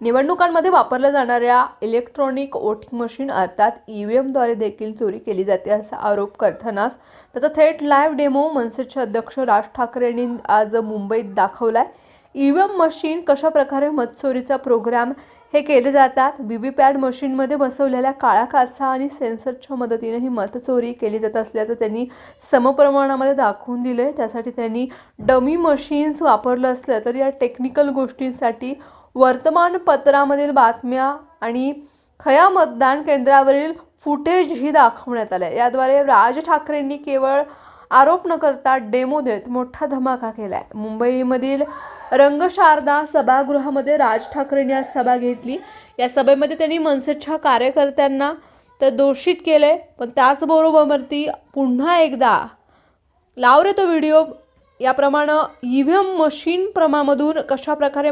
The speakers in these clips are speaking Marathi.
निवडणुकांमध्ये वापरल्या जाणाऱ्या इलेक्ट्रॉनिक वोटिंग मशीन अर्थात ई व्ही एमद्वारे देखील चोरी केली जाते असा आरोप करतानाच त्याचा थेट लाईव्ह डेमो मनसेचे अध्यक्ष राज ठाकरे यांनी आज मुंबईत दाखवलाय. ई व्ही एम मशीन कशाप्रकारे मतचोरीचा प्रोग्राम हे केले जातात? व्ही व्ही पॅड मशीनमध्ये बसवलेल्या काळा काचा आणि सेन्सरच्या मदतीने ही मतचोरी केली जात असल्याचं त्यांनी समप्रमाणामध्ये दाखवून दिलं आहे त्यासाठी त्यांनी डमी मशीन्स वापरलं असलं तर या टेक्निकल गोष्टींसाठी वर्तमानपत्रामधील बातम्या आणि खया मतदान केंद्रावरील फुटेजही दाखवण्यात आले याद्वारे राज ठाकरेंनी केवळ आरोप न करता डेमो देत मोठा धमाका केला आहे मुंबईमधील रंगशारदा सभागृहामध्ये राज ठाकरेंनी आज सभा घेतली. या सभेमध्ये त्यांनी मनसेच्या कार्यकर्त्यांना तर दोषित केले पण त्याचबरोबरती पुन्हा एकदा लाव रे तो व्हिडिओ याप्रमाणे ई व्ही एम मशीन प्रमामधून कशा प्रकारे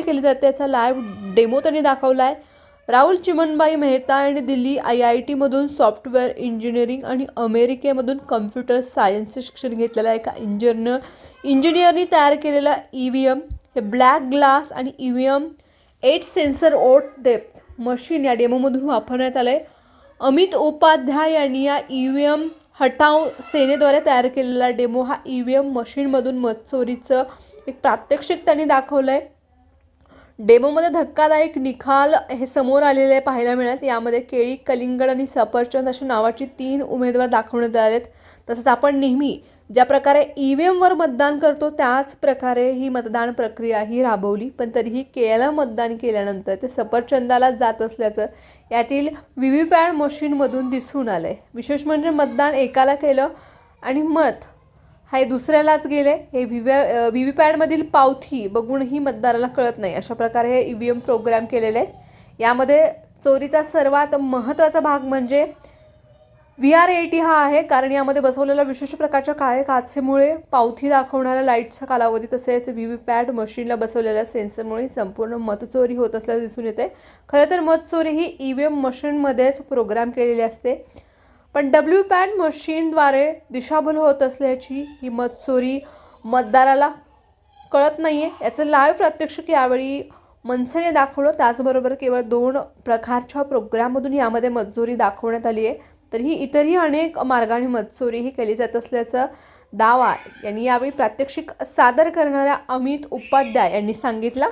केली जाते याचा लाईव्ह डेमो त्यांनी दाखवला आहे राहुल चिमनबाई मेहता आणि दिल्ली आय आय टीमधून सॉफ्टवेअर इंजिनिअरिंग आणि अमेरिकेमधून कम्प्युटर सायन्सचे शिक्षण घेतलेलं एका इंजिनियर इंजिनियरनी तयार केलेलं ई व्ही एम हे ब्लॅक ग्लास आणि E V M eight sensor ओट डेप्थ मशीन या डेमोमधून वापरण्यात आलं आहे अमित उपाध्याय यांनी या ई व्ही एम हटाव सेनेद्वारे तयार केलेला डेमो हा ई व्ही एम मशीनमधून मतचोरीचं एक प्रात्यक्षिक त्यांनी दाखवलं आहे डेमोमध्ये धक्कादायक निकाल हे समोर आलेले पाहायला मिळत यामध्ये केळी कलिंगड आणि सफरचंद अशा नावाची तीन उमेदवार दाखवण्यात आलेत. तसंच आपण नेहमी ज्या प्रकारे ई व्ही एमवर मतदान करतो त्याच प्रकारे ही मतदान प्रक्रिया ही राबवली. पण तरीही केळ्याला मतदान केल्यानंतर ते सफरचंदाला जात असल्याचं यातील व्ही व्ही पॅड मशीनमधून दिसून आलं आहे विशेष म्हणजे मतदान एकाला केलं आणि मत हे दुसऱ्यालाच गेले. हे व्ही व्ही व्ही पॅडमधील पावथी बघूनही मतदाराला कळत नाही. अशा प्रकारे हे ई व्ही एम प्रोग्राम केलेले आहेत. यामध्ये चोरीचा सर्वात महत्त्वाचा भाग म्हणजे व्ही आर ए टी हा आहे कारण यामध्ये बसवलेल्या विशिष्ट प्रकारच्या काळे काचेमुळे पावथी दाखवणाऱ्या लाईटचा कालावधी तसेच व्ही व्ही पॅड मशीनला बसवलेल्या सेन्सरमुळे संपूर्ण मतचोरी होत असल्याचं दिसून येते खरं तर मतचोरी ही ई व्ही एम मशीनमध्येच प्रोग्राम केलेली असते. पण डब्ल्यू पॅड मशीनद्वारे दिशाभूल होत असल्याची ही मतचोरी मतदाराला कळत नाही आहे याचं लाईव्ह प्रात्यक्षिक यावेळी मनसेने दाखवलं. त्याचबरोबर केवळ दोन प्रकारच्या प्रोग्राममधून यामध्ये मतचोरी दाखवण्यात आली आहे तर ही इतरही अनेक मार्गाने मतचोरी ही केली जात असल्याचं दावा यांनी यावेळी प्रात्यक्षिक सादर करणाऱ्या अमित उपाध्याय यांनी सांगितला.